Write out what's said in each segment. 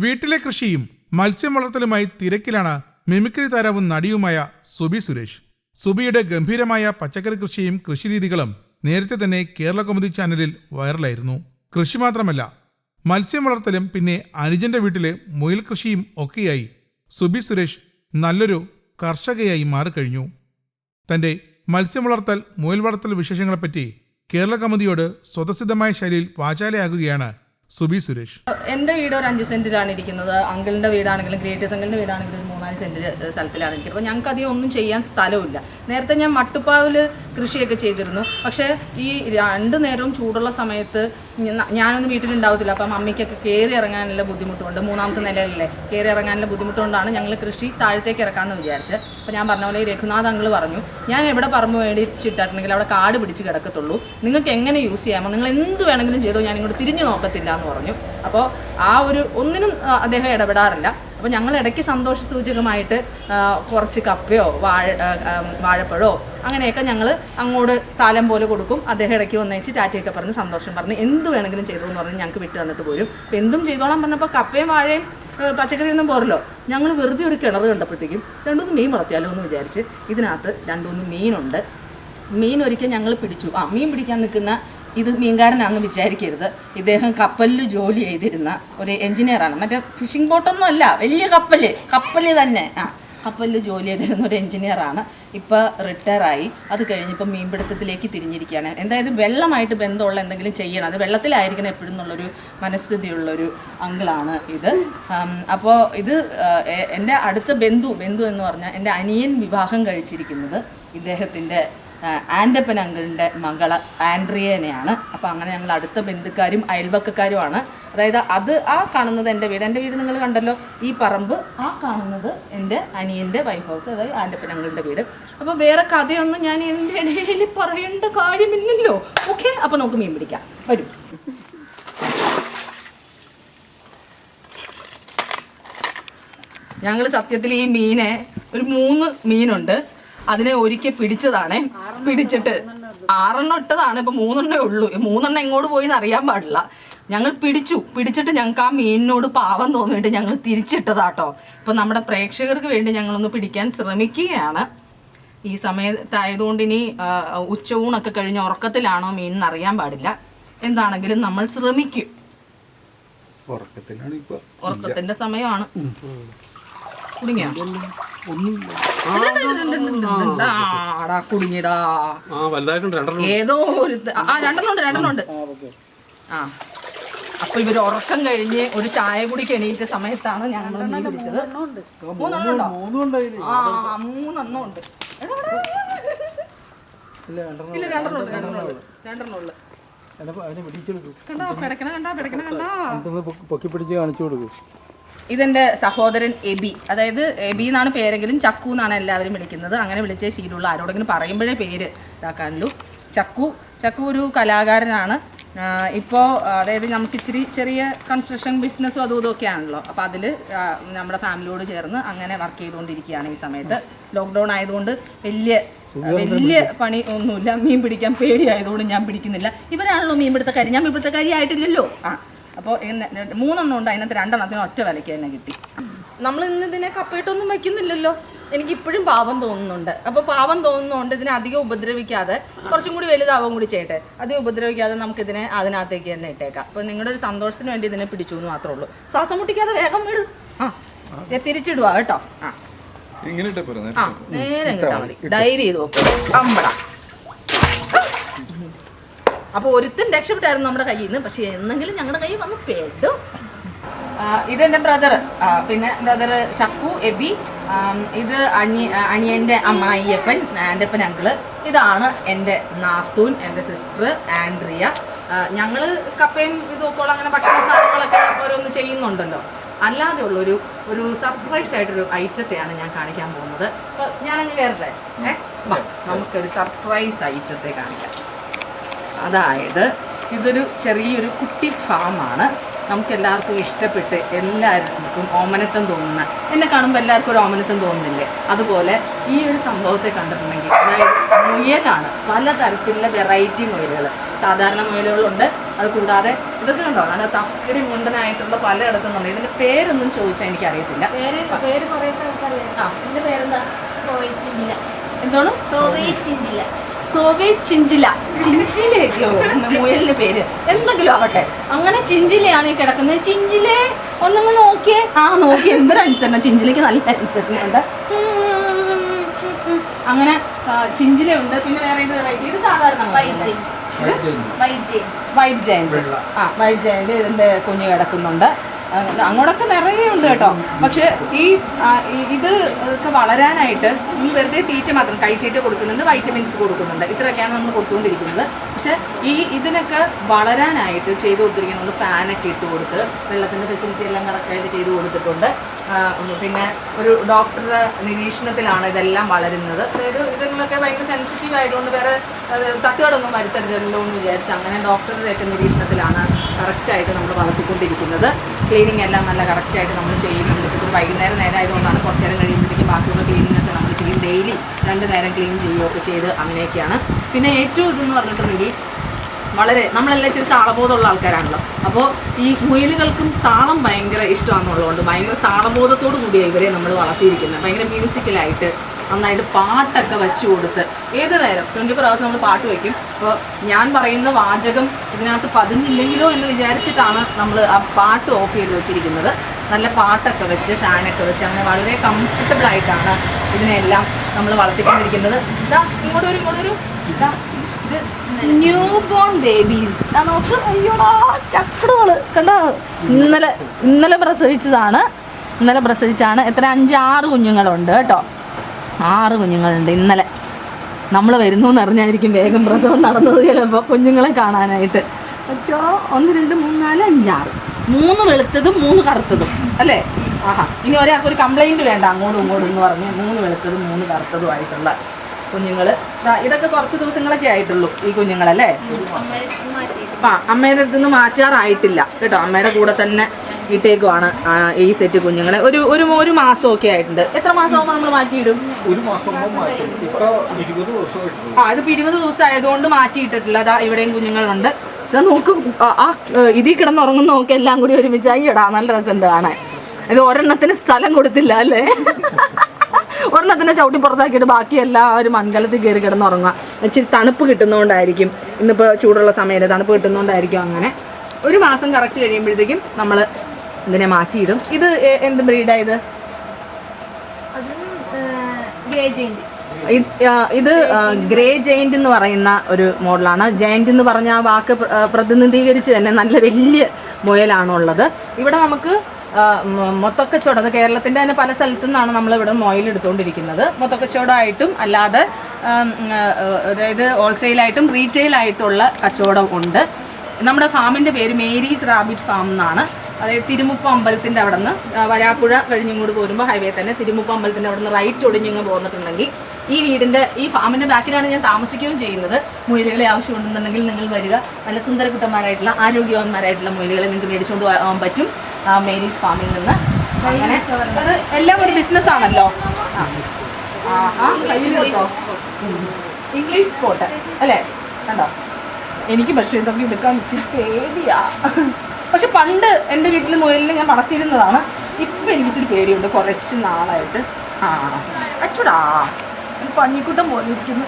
വീട്ടിലെ കൃഷിയും മത്സ്യം വളർത്തലുമായി തിരക്കിലാണ് മിമിക്രി താരവും നടിയുമായ സുബി സുരേഷ്. സുബിയുടെ ഗംഭീരമായ പച്ചക്കറി കൃഷിയും കൃഷിരീതികളും നേരത്തെ തന്നെ കേരള കൗമുദി ചാനലിൽ വൈറലായിരുന്നു. കൃഷി മാത്രമല്ല മത്സ്യം വളർത്തലും പിന്നെ അനുജന്റെ വീട്ടിലെ മുയൽ കൃഷിയും ഒക്കെയായി സുബി സുരേഷ് നല്ലൊരു കർഷകയായി മാറിക്കഴിഞ്ഞു. തന്റെ മത്സ്യം വളർത്തൽ മുയൽ വളർത്തൽ വിശേഷങ്ങളെപ്പറ്റി കേരള കൗമുദിയോട് സ്വതസിദ്ധമായ ശൈലിയിൽ വാചാലയാകുകയാണ് സുബി സുരേഷ്. എന്റെ വീട് ഒരു അഞ്ച് സെന്റിലാണ് ഇരിക്കുന്നത്. അങ്കിളിന്റെ വീടാണെങ്കിലും ഗ്രേറ്റേഴ്സ് അങ്കിളിന്റെ വീടാണെങ്കിലും ഒരു മൂന്നാൽ സെന്റ് സ്ഥലത്തിലാണ് ഇരിക്കുന്നത്. അപ്പോൾ ഞങ്ങൾക്ക് അധികം ഒന്നും ചെയ്യാൻ സ്ഥലമില്ല. നേരത്തെ ഞാൻ മട്ടുപ്പാവിൽ കൃഷിയൊക്കെ ചെയ്തിരുന്നു. പക്ഷേ ഈ രണ്ട് നേരവും ചൂടുള്ള സമയത്ത് ഞാനൊന്നും വീട്ടിലുണ്ടാവത്തില്ല. അപ്പം അമ്മയ്ക്കൊക്കെ കയറി ഇറങ്ങാനുള്ള ബുദ്ധിമുട്ടുണ്ട്. മൂന്നാമത്തെ നിലയിലല്ലേ കയറി ഇറങ്ങാനുള്ള ബുദ്ധിമുട്ടുകൊണ്ടാണ് ഞങ്ങൾ കൃഷി താഴത്തേക്ക് ഇറക്കാമെന്ന് വിചാരിച്ചത്. അപ്പോൾ ഞാൻ പറഞ്ഞ പോലെ രഘുനാഥ് അങ്കിൾ പറഞ്ഞു ഞാൻ എവിടെ പറമ്പ് മേടിച്ചിട്ടുണ്ടെങ്കിൽ അവിടെ കാട് പിടിച്ച് കിടക്കത്തുള്ളൂ. നിങ്ങൾക്ക് എങ്ങനെ യൂസ് ചെയ്യാമോ? നിങ്ങൾ എന്ത് വേണമെങ്കിലും ചെയ്തോ? ഞാൻ ഇങ്ങോട്ട് തിരിഞ്ഞു നോക്കത്തില്ല എന്ന് പറഞ്ഞു. അപ്പോൾ ആ ഒരു ഒന്നിനും അദ്ദേഹം ഇടപെടാറില്ല. അപ്പോൾ ഞങ്ങൾ ഇടയ്ക്ക് സന്തോഷ സൂചകമായിട്ട് കുറച്ച് കപ്പയോ വാഴ വാഴപ്പഴമോ അങ്ങനെയൊക്കെ ഞങ്ങൾ അങ്ങോട്ട് താലം പോലെ കൊടുക്കും. അദ്ദേഹം ഇടയ്ക്ക് വന്നേച്ച് ടാറ്റയൊക്കെ പറഞ്ഞ് സന്തോഷം പറഞ്ഞ് എന്ത് വേണമെങ്കിലും ചെയ്തു എന്ന് പറഞ്ഞ് ഞങ്ങൾക്ക് വിട്ട് തന്നിട്ട് പോരും. അപ്പോൾ എന്തും ചെയ്തോളാം പറഞ്ഞപ്പോൾ കപ്പയും വാഴയും പച്ചക്കറിയൊന്നും പോരല്ലോ. ഞങ്ങൾ വെറുതെ ഒരു കിണർ കണ്ടപ്പോഴത്തേക്കും രണ്ടുമൂന്ന് മീൻ വളർത്തിയാലോ എന്ന് വിചാരിച്ച് ഇതിനകത്ത് രണ്ടുമൂന്ന് മീനുണ്ട്. മീൻ ഒരിക്കൽ ഞങ്ങൾ പിടിച്ചു. ആ മീൻ പിടിക്കാൻ നിൽക്കുന്ന ഇത് മീൻകാരനാണെന്ന് വിചാരിക്കരുത്. ഇദ്ദേഹം കപ്പലിൽ ജോലി ചെയ്തിരുന്ന ഒരു എഞ്ചിനീയറാണ്. മറ്റേ ഫിഷിംഗ് ബോട്ടൊന്നും അല്ല വലിയ കപ്പൽ കപ്പൽ തന്നെ. ആ കപ്പലിൽ ജോലി ചെയ്തിരുന്ന ഒരു എഞ്ചിനീയറാണ്. ഇപ്പോൾ റിട്ടയറായി അത് കഴിഞ്ഞിപ്പോൾ മീൻപിടുത്തത്തിലേക്ക് തിരിഞ്ഞിരിക്കുകയാണ്. എന്തായാലും വെള്ളമായിട്ട് ബന്ധമുള്ള എന്തെങ്കിലും ചെയ്യണം. അത് വെള്ളത്തിലായിരിക്കണം എപ്പോഴും എന്നുള്ളൊരു മനസ്ഥിതിയുള്ളൊരു അങ്കിളാണ് ഇത്. അപ്പോൾ ഇത് എന്റെ അടുത്ത ബന്ധു ബന്ധു എന്ന് പറഞ്ഞാൽ എന്റെ അനിയൻ വിവാഹം കഴിച്ചിരിക്കുന്നത് ഇദ്ദേഹത്തിന്റെ ആ, ആൻഡപ്പൻ അങ്കിളിന്റെ മകൾ ആൻഡ്രിയനെയാണ്. അപ്പോൾ അങ്ങനെ ഞങ്ങൾ അടുത്ത ബന്ധുക്കാരും അയൽവക്കക്കാരുമാണ്. അതായത് അത് ആ കാണുന്നത് എന്റെ വീട്. എന്റെ വീട് നിങ്ങൾ കണ്ടല്ലോ. ഈ പറമ്പ് ആ കാണുന്നത് എന്റെ അനിയന്റെ വൈഫ് ഹൗസ് അതായത് ആന്റപ്പൻ അങ്കിളിന്റെ വീട്. അപ്പോൾ വേറെ കഥയൊന്നും ഞാൻ എന്റെ ഇടയിൽ പറയേണ്ട കാര്യമില്ലല്ലോ. ഓക്കെ അപ്പോൾ നമുക്ക് മീൻ പിടിക്കാം. വരും. ഞങ്ങൾ സത്യത്തിൽ ഈ മീനെ ഒരു മൂന്ന് മീനുണ്ട്. അതിനെ ഒരിക്കൽ പിടിച്ചതാണേ. പിടിച്ചിട്ട് ആറെണ്ണം ഇട്ടതാണ് ഇപ്പൊ മൂന്നെണ്ണേ ഉള്ളൂ. മൂന്നെണ്ണം എങ്ങോട്ട് പോയി എന്ന് അറിയാൻ പാടില്ല. ഞങ്ങൾ പിടിച്ചു. പിടിച്ചിട്ട് ഞങ്ങൾക്ക് ആ മീനിനോട് പാവം തോന്നിയിട്ട് ഞങ്ങൾ തിരിച്ചിട്ടതാട്ടോ. ഇപ്പൊ നമ്മുടെ പ്രേക്ഷകർക്ക് വേണ്ടി ഞങ്ങളൊന്ന് പിടിക്കാൻ ശ്രമിക്കുകയാണ്. ഈ സമയത്തായതുകൊണ്ട് ഇനി ഉച്ചയൂണൊക്കെ കഴിഞ്ഞ് ഉറക്കത്തിലാണോ മീൻ എന്ന് അറിയാൻ പാടില്ല. എന്താണെങ്കിലും നമ്മൾ ശ്രമിക്കും. ഉറക്കത്തിന്റെ സമയമാണ്. കുടുങ്ങിയോ? കുടുങ്ങിടാ ഏതോ ഒരു ആ രണ്ടെണ്ണം ഉണ്ട് രണ്ടെണ്ണം ഉണ്ട്. ആ അപ്പൊ ഇവർ ഉറക്കം കഴിഞ്ഞ് ഒരു ചായ കുടി കെണീറ്റ സമയത്താണ് ഞങ്ങൾ മീൻ പിടിച്ചത്. മൂന്നെണ്ണം ആ മൂന്നെണ്ണം ഉണ്ട്? എടാ, എടാ, എടാ. ഇല്ല രണ്ടെണ്ണം ഉണ്ട്. രണ്ടെണ്ണം ഉണ്ട് രണ്ടെണ്ണം ഉള്ളു അതിനെ പിടിച്ചെടുക്കും. കണ്ടാ? പിടക്കണ കണ്ടാ? പിടക്കണ കണ്ടാ? പൊക്കി പിടിച്ച് കാണിച്ചു കൊടുക്കും. ഇതെന്റെ സഹോദരൻ എബി. അതായത് എബി എന്നാണ് പേരെങ്കിലും ചക്കു എന്നാണ് എല്ലാവരും വിളിക്കുന്നത്. അങ്ങനെ വിളിച്ചേ ശീലമുള്ള. ആരോടെങ്കിലും പറയുമ്പോഴേ പേര് ഇതാക്കാനുള്ളൂ. ചക്കു. ചക്കു ഒരു കലാകാരനാണ്. ഇപ്പോൾ അതായത് നമുക്ക് ഇച്ചിരി ചെറിയ കൺസ്ട്രക്ഷൻ ബിസിനസ്സും അതും ഇതൊക്കെ ആണല്ലോ. അപ്പോൾ അതിൽ നമ്മുടെ ഫാമിലിയോട് ചേർന്ന് അങ്ങനെ വർക്ക് ചെയ്തുകൊണ്ടിരിക്കുകയാണ് ഈ സമയത്ത്. ലോക്ക്ഡൗൺ ആയതുകൊണ്ട് വലിയ വലിയ പണി ഒന്നുമില്ല. മീൻ പിടിക്കാൻ പേടിയായതുകൊണ്ട് ഞാൻ പിടിക്കുന്നില്ല. ഇവരാണല്ലോ മീൻ പിടുത്തക്കാരി. ഞാൻ മീൻ പിടുത്തക്കാരി ആയിട്ടില്ലല്ലോ ആ അപ്പോൾ മൂന്നെണ്ണം ഉണ്ട് അതിനകത്ത് രണ്ടെണ്ണത്തിന് ഒറ്റ വിലയ്ക്ക് തന്നെ കിട്ടി. നമ്മൾ ഇന്ന് ഇതിനെ കപ്പയിട്ടൊന്നും വെക്കുന്നില്ലല്ലോ. എനിക്ക് ഇപ്പോഴും പാവം തോന്നുന്നുണ്ട്. അപ്പോൾ പാവം തോന്നുന്നതുകൊണ്ട് ഇതിനെ അധികം ഉപദ്രവിക്കാതെ കുറച്ചും കൂടി വലുതാവും കൂടി ചെയ്യട്ടെ. അധികം ഉപദ്രവിക്കാതെ നമുക്കിതിനെ അതിനകത്തേക്ക് തന്നെ ഇട്ടേക്കാം. അപ്പോൾ നിങ്ങളുടെ ഒരു സന്തോഷത്തിന് വേണ്ടി ഇതിനെ പിടിച്ചു എന്ന് മാത്രമേ ഉള്ളൂ. ശ്വാസം മുട്ടിക്കാതെ വേഗം വിടും. ആ തിരിച്ചിടുവാ തിരിച്ചിടുക കേട്ടോ. ആ. നേരെ കിട്ടാൽ മതി. ഡൈവ് ചെയ്ത് നോക്കും. അമ്പട. അപ്പോൾ ഒരുത്തും രക്ഷപ്പെട്ടായിരുന്നു നമ്മുടെ കയ്യിൽ നിന്ന് പക്ഷെ എന്നെങ്കിലും ഞങ്ങളുടെ കയ്യിൽ വന്ന് പെടും. ഇതെന്റെ ബ്രദർ പിന്നെ ബ്രദർ ചക്കു എബി. ഇത് അനി അനിയന്റെ അമ്മായിയപ്പൻ ആന്റപ്പൻ അങ്കിൾ ഇതാണ് എന്റെ നാത്തൂൻ എന്റെ സിസ്റ്റർ ആൻഡ്രിയ. ഞങ്ങൾ കപ്പയും ഇതൊക്കെ അങ്ങനെ ഭക്ഷണ സാധനങ്ങളൊക്കെ ഓരോന്ന് ചെയ്യുന്നുണ്ടല്ലോ. അല്ലാതെ ഉള്ളൊരു ഒരു സർപ്രൈസ് ആയിട്ടൊരു ഐറ്റത്തെയാണ് ഞാൻ കാണിക്കാൻ പോകുന്നത്. അപ്പോൾ ഞാനങ്ങ് കയറട്ടെ ഏ? വാ നമുക്കൊരു സർപ്രൈസ് ഐറ്റത്തെ കാണിക്കാം. അതായത് ഇതൊരു ചെറിയൊരു കുട്ടി ഫാമാണ്. നമുക്ക് എല്ലാവർക്കും ഇഷ്ടപ്പെട്ട് എല്ലാവർക്കും ഓമനത്വം തോന്നുന്ന എന്നെ കാണുമ്പോൾ എല്ലാവർക്കും ഒരു ഓമനത്വം തോന്നുന്നില്ലേ? അതുപോലെ ഈ ഒരു സംഭവത്തെ കണ്ടിട്ടുണ്ടെങ്കിൽ അതായത് മുയലാണ് പലതരത്തിലുള്ള വെറൈറ്റി മുയലുകൾ. സാധാരണ മുയലുകളുണ്ട്. അത് കൂടാതെ ഇതൊക്കെ ഉണ്ടോ നല്ല തക്കടി മുണ്ടനായിട്ടുള്ള പലയിടത്തും ഉണ്ട് ഇതിന്റെ പേരൊന്നും ചോദിച്ചാൽ എനിക്കറിയത്തില്ല. പേര് ആ. ഇതിന്റെ പേരെന്താ? എന്തോണം? സോവേച്ചിഞ്ചില സോവിയറ്റ് ചിഞ്ചില. ചിഞ്ചിലയോ മുയലിന്റെ പേര്. എന്തെങ്കിലും ആവട്ടെ. അങ്ങനെ ചിഞ്ചിലയാണ് ഈ കിടക്കുന്നത്. ചിഞ്ചിലെ ഒന്നങ്ങ് നോക്കിയേ. ആ നോക്കി. എന്തൊരു അനുസരണം. ചിഞ്ചിലേക്ക് നല്ല അനുസരണമുണ്ട്. അങ്ങനെ ചിഞ്ചില ഉണ്ട് പിന്നെ വേറെ ഇത് വെറൈറ്റി ഇത് സാധാരണ white. White giant. White giant ആ വൈറ്റ് ജയന്റ് ഇതിന്റെ കുഞ്ഞ് കിടക്കുന്നുണ്ട്. അങ്ങോട്ടൊക്കെ നിറയെ ഉണ്ട് കേട്ടോ. പക്ഷെ ഈ ഇത് ഒക്കെ വളരാനായിട്ട് ഈ വെറുതെ തീറ്റ മാത്രം കൈത്തീറ്റ കൊടുക്കുന്നുണ്ട് വൈറ്റമിൻസ് കൊടുക്കുന്നുണ്ട്. ഇത്രയൊക്കെയാണ് നമ്മൾ കൊടുത്തുകൊണ്ടിരിക്കുന്നത്. പക്ഷെ ഈ ഇതിനൊക്കെ വളരാനായിട്ട് ചെയ്തു കൊടുത്തിരിക്കുന്നത് ഫാനൊക്കെ ഇട്ട് കൊടുത്ത് വെള്ളത്തിന്റെ ഫെസിലിറ്റി എല്ലാം കറക്റ്റായിട്ട് ചെയ്തു കൊടുത്തിട്ടുണ്ട്. പിന്നെ ഒരു ഡോക്ടറുടെ നിരീക്ഷണത്തിലാണ് ഇതെല്ലാം വളരുന്നത്. അതായത് ഇതുങ്ങളൊക്കെ ഭയങ്കര സെൻസിറ്റീവ് ആയതുകൊണ്ട് വേറെ തട്ടുകടൊന്നും വരുത്തരുതല്ലോ എന്ന് വിചാരിച്ച് അങ്ങനെ ഡോക്ടറുടെ ഒക്കെ നിരീക്ഷണത്തിലാണ് കറക്റ്റായിട്ട് നമ്മൾ വളർത്തിക്കൊണ്ടിരിക്കുന്നത്. ക്ലീനിങ് എല്ലാം നല്ല കറക്റ്റായിട്ട് നമ്മൾ ചെയ്യുന്നുണ്ട്. ഇപ്പോൾ ഇത് വൈകുന്നേരം നേരം ആയതുകൊണ്ടാണ് കുറച്ച് നേരം കഴിയുമ്പോഴത്തേക്കും ബാക്കിയുള്ള ക്ലീനിങ് ഒക്കെ നമ്മൾ ചെയ്യും. ഡെയിലി രണ്ട് നേരം ക്ലീൻ ചെയ്യുകയൊക്കെ ചെയ്ത് അങ്ങനെയൊക്കെയാണ്. പിന്നെ ഏറ്റവും ഇതെന്ന് പറഞ്ഞിട്ടുണ്ടെങ്കിൽ വളരെ നമ്മളെല്ലാം ഇച്ചിരി താളബോധമുള്ള ആൾക്കാരാണല്ലോ. അപ്പോൾ ഈ മുയലുകൾക്കും താളം ഭയങ്കര ഇഷ്ടമാണെന്നുള്ളതുകൊണ്ട് ഭയങ്കര താളബോധത്തോടു കൂടിയാണ് ഇവരെ നമ്മൾ വളർത്തിയിരിക്കുന്നത്. ഭയങ്കര മ്യൂസിക്കലായിട്ട് നന്നായിട്ട് പാട്ടൊക്കെ വെച്ചു കൊടുത്ത് ഏത് നേരം? ട്വന്റി ഫോർ ഹവേഴ്സ് നമ്മൾ പാട്ട് വയ്ക്കും. അപ്പോൾ ഞാൻ പറയുന്ന വാചകം ഇതിനകത്ത് പതിഞ്ഞില്ലെങ്കിലോ എന്ന് വിചാരിച്ചിട്ടാണ് നമ്മൾ ആ പാട്ട് ഓഫ് ചെയ്ത് വെച്ചിരിക്കുന്നത്. നല്ല പാട്ടൊക്കെ വെച്ച് ഫാനൊക്കെ വെച്ച് അങ്ങനെ വളരെ കംഫർട്ടബിൾ ആയിട്ടാണ് ഇതിനെല്ലാം നമ്മൾ വളർത്തിക്കൊണ്ടിരിക്കുന്നത്. ഇതാ ഇങ്ങോട്ട് ഒരു ഇങ്ങോട്ട് വരും. ഇതാ ഇത് ന്യൂ ബോൺ ബേബീസ് നോക്ക്. അയ്യോടാ ചക്കടുകൾ. കണ്ടോ? ഇന്നലെ ഇന്നലെ പ്രസവിച്ചതാണ്. ഇന്നലെ പ്രസവിച്ചാണ്. എത്ര? അഞ്ച് ആറ് കുഞ്ഞുങ്ങളുണ്ട് കേട്ടോ. ആറ് കുഞ്ഞുങ്ങളുണ്ട് ഇന്നലെ. നമ്മൾ വരുന്നു എന്നറിഞ്ഞായിരിക്കും വേഗം പ്രസവം നടന്നത് ചിലപ്പോൾ കുഞ്ഞുങ്ങളെ കാണാനായിട്ട്. അച്ചോ ഒന്ന് രണ്ട് മൂന്ന് നാല് അഞ്ചാറ്. മൂന്ന് വെളുത്തതും മൂന്ന് കറുത്തതും അല്ലേ? ആഹാ. ഇനി ഒരാൾക്ക് ഒരു കംപ്ലൈന്റ് വേണ്ട. അങ്ങോട്ടും ഇങ്ങോട്ടും എന്ന് പറഞ്ഞ് മൂന്ന് വെളുത്തതും മൂന്ന് കറുത്തതും ആയിട്ടുള്ള കുഞ്ഞുങ്ങൾ ഇതൊക്കെ കുറച്ച് ദിവസങ്ങളൊക്കെ ആയിട്ടുള്ളൂ ഈ കുഞ്ഞുങ്ങളല്ലേ? ആ അമ്മയുടെ അടുത്ത് നിന്ന് മാറ്റാറായിട്ടില്ല. കേട്ടോ അമ്മയുടെ കൂടെ തന്നെ ഇട്ടേക്കുവാണ് ഈ സെറ്റ് കുഞ്ഞുങ്ങളെ. ഒരു ഒരു ഒരു മാസമൊക്കെ ആയിട്ടുണ്ട്. എത്ര മാസമാകുമ്പോൾ നമ്മൾ മാറ്റിയിടും? ഒരു മാസം ആ ഇതിപ്പോൾ ഇരുപത് ദിവസം ആയതുകൊണ്ട് മാറ്റിയിട്ടിട്ടില്ല. അതാ ഇവിടെയും കുഞ്ഞുങ്ങളുണ്ട്. ഇത് നോക്കും. ആ ആ, ഇതിൽ കിടന്നുറങ്ങുന്ന നോക്കി എല്ലാം കൂടി ഒരുമിച്ച് അയ്യടാ നല്ല രസമുണ്ട് കാണാൻ. ഇത് ഒരെണ്ണത്തിന് സ്ഥലം കൊടുത്തില്ല അല്ലേ? ഒരെണ്ണത്തിനെ ചവിട്ടി പുറത്താക്കിയിട്ട് ബാക്കി എല്ലാവരും മൺകലത്തിൽ കയറി കിടന്നുറങ്ങുക. ഇച്ചിരി തണുപ്പ് കിട്ടുന്നതുകൊണ്ടായിരിക്കും ഇന്നിപ്പോൾ ചൂടുള്ള സമയത്ത് തണുപ്പ് കിട്ടുന്നതുകൊണ്ടായിരിക്കും അങ്ങനെ. ഒരു മാസം കറക്റ്റ് കഴിയുമ്പോഴത്തേക്കും നമ്മൾ ഇതിനെ മാറ്റിയിടും. ഇത് എന്ത് ബ്രീഡായത് ഇത്? Grey giant. എന്ന് പറയുന്ന ഒരു മോഡലാണ്. ജെയിന്റ് എന്ന് പറഞ്ഞ ആ വാക്ക് പ്ര- പ്രതിനിധീകരിച്ച് തന്നെ നല്ല വലിയ മുയലാണുള്ളത്. ഇവിടെ നമുക്ക് മൊത്തക്കച്ചവടം അത് കേരളത്തിന്റെ തന്നെ പല സ്ഥലത്തു നിന്നാണ് നമ്മളിവിടെ മൊയിൽ എടുത്തുകൊണ്ടിരിക്കുന്നത്. മൊത്തക്കച്ചവടമായിട്ടും അല്ലാതെ അതായത് ഹോൾസെയിലായിട്ടും റീറ്റെയിലായിട്ടുള്ള കച്ചവടം ഉണ്ട്. നമ്മുടെ ഫാമിന്റെ പേര് മേരീസ് റാബിറ്റ് ഫാം എന്നാണ്. അതായത് തിരുമുപ്പ അമ്പലത്തിന്റെ അവിടെ നിന്ന് വരാപ്പുഴ കഴിഞ്ഞിങ്ങോട്ട് പോരുമ്പോൾ ഹൈവേ തന്നെ തിരുമുപ്പ അമ്പലത്തിന്റെ അവിടെ നിന്ന് റൈറ്റ് ഒടിഞ്ഞിങ്ങ് പോന്നിട്ടുണ്ടെങ്കിൽ ഈ വീടിന്റെ ഈ ഫാമിന്റെ ബാക്കിലാണ് ഞാൻ താമസിക്കുകയും ചെയ്യുന്നത് മുയലുകളെ ആവശ്യമുണ്ടെന്നുണ്ടെങ്കിൽ നിങ്ങൾ വരിക. നല്ല സുന്ദരകുട്ടന്മാരായിട്ടുള്ള ആരോഗ്യവാന്മാരായിട്ടുള്ള മുയലുകളെ നിങ്ങൾക്ക് മേടിച്ചുകൊണ്ട് പോകാൻ പറ്റും. മേരീസ് ഫാമിൽ നിന്ന്. അങ്ങനെ. അത് എല്ലാം ഒരു ബിസിനസ് ആണല്ലോ. ഇംഗ്ലീഷ് സ്പോട്ട് അല്ലേ? കണ്ടോ? എനിക്ക് പക്ഷേ ഇതൊക്കെ എടുക്കാൻ ഇച്ചിരി പേടിയാ. പക്ഷെ പണ്ട് എന്റെ വീട്ടിൽ മുയലിനെ ഞാൻ വളർത്തിയിരുന്നതാണ്. ഇപ്പം എനിക്ക് ഇച്ചിരി പേടിയുണ്ട്. കുറച്ച് നാളായിട്ട്. ആ. അച്ചുടാ. പഞ്ഞിക്കുട്ടം പോലെ ഇരിക്കുന്നു.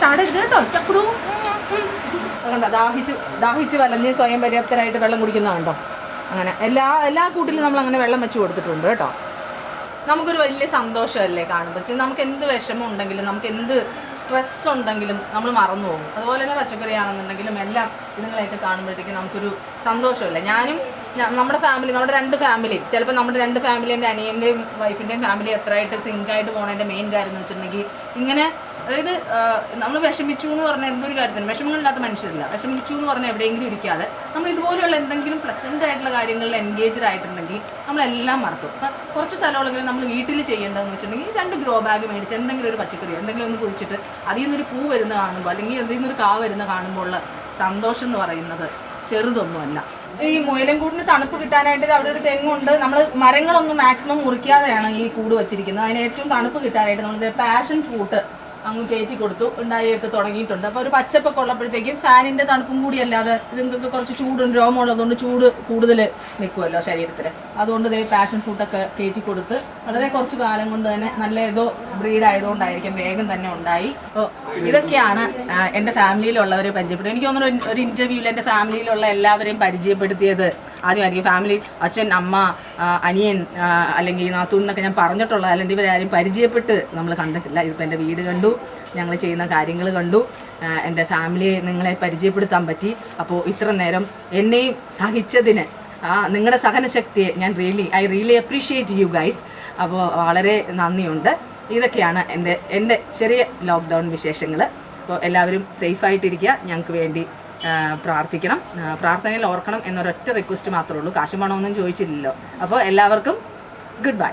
ചാടരുത് കേട്ടോ ചക്കുടു. അതുകൊണ്ട് ദാഹിച്ച് ദാഹിച്ച് വലഞ്ഞ് സ്വയം പര്യാപ്തരായിട്ട് വെള്ളം കുടിക്കുന്നതാണ്ടോ അങ്ങനെ എല്ലാ എല്ലാ കൂട്ടിലും നമ്മൾ അങ്ങനെ വെള്ളം വെച്ച് കൊടുത്തിട്ടുണ്ട് കേട്ടോ. നമുക്കൊരു വലിയ സന്തോഷമല്ലേ കാണുമ്പോൾ വെച്ചാൽ നമുക്ക് എന്ത് വിഷമം ഉണ്ടെങ്കിലും നമുക്ക് എന്ത് സ്ട്രെസ് ഉണ്ടെങ്കിലും നമ്മൾ മറന്നു പോകും. അതുപോലെ തന്നെ പച്ചക്കറി ആണെന്നുണ്ടെങ്കിലും എല്ലാം ഇതുങ്ങളെയൊക്കെ കാണുമ്പോഴത്തേക്കും നമുക്കൊരു സന്തോഷമല്ലേ? ഞാനും നമ്മുടെ ഫാമിലി നമ്മുടെ രണ്ട് ഫാമിലി ചിലപ്പോൾ നമ്മുടെ രണ്ട് ഫാമിലി എന്റെ അനിയന്റെയും വൈഫിന്റെയും ഫാമിലി എത്രയായിട്ട് സിങ്കായിട്ട് പോകണതിന്റെ മെയിൻ കാര്യം എന്ന് വെച്ചിട്ടുണ്ടെങ്കിൽ ഇങ്ങനെ അതായത് നമ്മൾ വിഷമിച്ചു എന്ന് പറഞ്ഞാൽ എന്തൊരു കാര്യത്തിന് വിഷമങ്ങളില്ലാത്ത മനുഷ്യരില്ല. വിഷമിച്ചു എന്ന് പറഞ്ഞാൽ എവിടെയെങ്കിലും ഇരിക്കാതെ നമ്മൾ ഇതുപോലെയുള്ള എന്തെങ്കിലും പ്രസന്റ് ആയിട്ടുള്ള കാര്യങ്ങളിൽ എൻഗേജ്ഡ് ആയിട്ടുണ്ടെങ്കിൽ നമ്മളെല്ലാം മറക്കും. അപ്പം കുറച്ച് സ്ഥലമുള്ളെങ്കിലും നമ്മൾ വീട്ടിൽ ചെയ്യേണ്ടതെന്ന് വെച്ചിട്ടുണ്ടെങ്കിൽ രണ്ട് ഗ്രോ ബാഗ് മേടിച്ച് എന്തെങ്കിലും ഒരു പച്ചക്കറി എന്തെങ്കിലും ഒന്ന് കുഴിച്ചിട്ട് അതിൽ നിന്നൊരു പൂ വരുന്ന കാണുമ്പോൾ അല്ലെങ്കിൽ എന്തെങ്കിലും ഒരു കാ വരുന്ന കാണുമ്പോൾ ഉള്ള സന്തോഷം എന്ന് പറയുന്നത് ചെറുതൊന്നുമല്ല ഈ മുയലൻകൂടിന് തണുപ്പ് കിട്ടാനായിട്ട് അവിടെ ഒരു തെങ്ങുണ്ട്. നമ്മൾ മരങ്ങളൊന്നും മാക്സിമം മുറിക്കാതെയാണ് ഈ കൂട് വെച്ചിരിക്കുന്നത്. അതിന് ഏറ്റവും തണുപ്പ് കിട്ടാനായിട്ട് നമ്മൾ പാഷൻ ഫ്രൂട്ട് അങ്ങ് കയറ്റി കൊടുത്തു. ഉണ്ടായൊക്കെ തുടങ്ങിയിട്ടുണ്ട്. അപ്പോൾ ഒരു പച്ചപ്പൊക്കെ ഉള്ളപ്പോഴത്തേക്കും ഫാനിന്റെ തണുപ്പും കൂടി അല്ലാതെ ഇതിങ്ങൾക്ക് കുറച്ച് ചൂടുണ്ട് രോമമുള്ളതുകൊണ്ട് ചൂട് കൂടുതൽ നിൽക്കുമല്ലോ ശരീരത്തിൽ. അതുകൊണ്ട് ഇതേ പാഷൻ ഫ്രൂട്ടൊക്കെ കയറ്റി കൊടുത്ത് വളരെ കുറച്ച് കാലം കൊണ്ട് തന്നെ നല്ല ഏതോ ബ്രീഡ് ആയതുകൊണ്ടായിരിക്കും വേഗം തന്നെ ഉണ്ടായി. അപ്പോൾ ഇതൊക്കെയാണ് എന്റെ ഫാമിലിയിലുള്ളവരെ പരിചയപ്പെട്ടത് എനിക്ക് തോന്നുന്നു ഒരു- ഇന്റർവ്യൂവിൽ എന്റെ ഫാമിലിയിലുള്ള എല്ലാവരെയും പരിചയപ്പെടുത്തിയത് ആദ്യമായിരിക്കും ഫാമിലി അച്ഛൻ അമ്മ അനിയൻ അല്ലെങ്കിൽ നാത്തൂൻ എന്നൊക്കെ ഞാൻ പറഞ്ഞിട്ടുള്ള അല്ലെങ്കിൽ ഇവരാരും പരിചയപ്പെട്ട് നമ്മൾ കണ്ടിട്ടില്ല. ഇതിപ്പോൾ എന്റെ വീട് കണ്ടു ഞങ്ങൾ ചെയ്യുന്ന കാര്യങ്ങൾ കണ്ടു. എന്റെ ഫാമിലിയെ നിങ്ങളെ പരിചയപ്പെടുത്താൻ പറ്റി. അപ്പോൾ ഇത്ര നേരം എന്നെയും സഹിച്ചതിന് ആ നിങ്ങളുടെ സഹനശക്തിയെ ഞാൻ really I really appreciate you guys അപ്പോൾ വളരെ നന്ദിയുണ്ട്. ഇതൊക്കെയാണ് എന്റെ എന്റെ ചെറിയ ലോക്ക്ഡൗൺ വിശേഷങ്ങൾ അപ്പോൾ എല്ലാവരും സേഫായിട്ടിരിക്കുക ഞങ്ങൾക്ക് വേണ്ടി പ്രാർത്ഥിക്കണം. പ്രാർത്ഥനയിൽ ഓർക്കണം എന്നൊരൊറ്റ റിക്വസ്റ്റ് മാത്രമേ ഉള്ളൂ. കാശും പണമൊന്നും ചോദിച്ചില്ലല്ലോ. അപ്പോൾ എല്ലാവർക്കും ഗുഡ് ബൈ